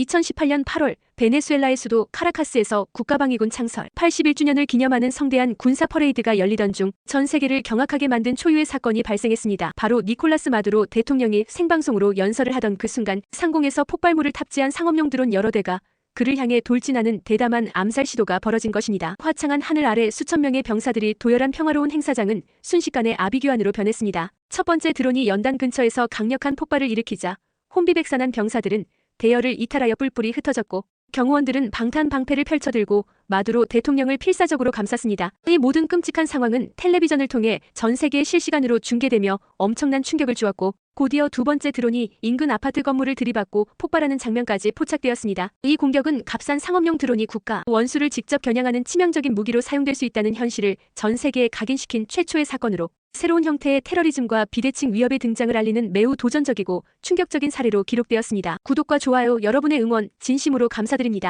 2018년 8월 베네수엘라의 수도 카라카스에서 국가방위군 창설 81주년을 기념하는 성대한 군사 퍼레이드가 열리던 중 전 세계를 경악하게 만든 초유의 사건이 발생했습니다. 바로 니콜라스 마두로 대통령이 생방송으로 연설을 하던 그 순간 상공에서 폭발물을 탑재한 상업용 드론 여러 대가 그를 향해 돌진하는 대담한 암살 시도가 벌어진 것입니다. 화창한 하늘 아래 수천 명의 병사들이 도열한 평화로운 행사장은 순식간에 아비규환으로 변했습니다. 첫 번째 드론이 연단 근처에서 강력한 폭발을 일으키자 혼비백산한 병사들은 대열을 이탈하여 뿔뿔이 흩어졌고 경호원들은 방탄 방패를 펼쳐들고 마두로 대통령을 필사적으로 감쌌습니다. 이 모든 끔찍한 상황은 텔레비전을 통해 전 세계에 실시간으로 중계되며 엄청난 충격을 주었고 곧이어 두 번째 드론이 인근 아파트 건물을 들이받고 폭발하는 장면까지 포착되었습니다. 이 공격은 값싼 상업용 드론이 국가 원수를 직접 겨냥하는 치명적인 무기로 사용될 수 있다는 현실을 전 세계에 각인시킨 최초의 사건으로 새로운 형태의 테러리즘과 비대칭 위협의 등장을 알리는 매우 도전적이고 충격적인 사례로 기록되었습니다. 구독과 좋아요, 여러분의 응원 진심으로 감사드립니다.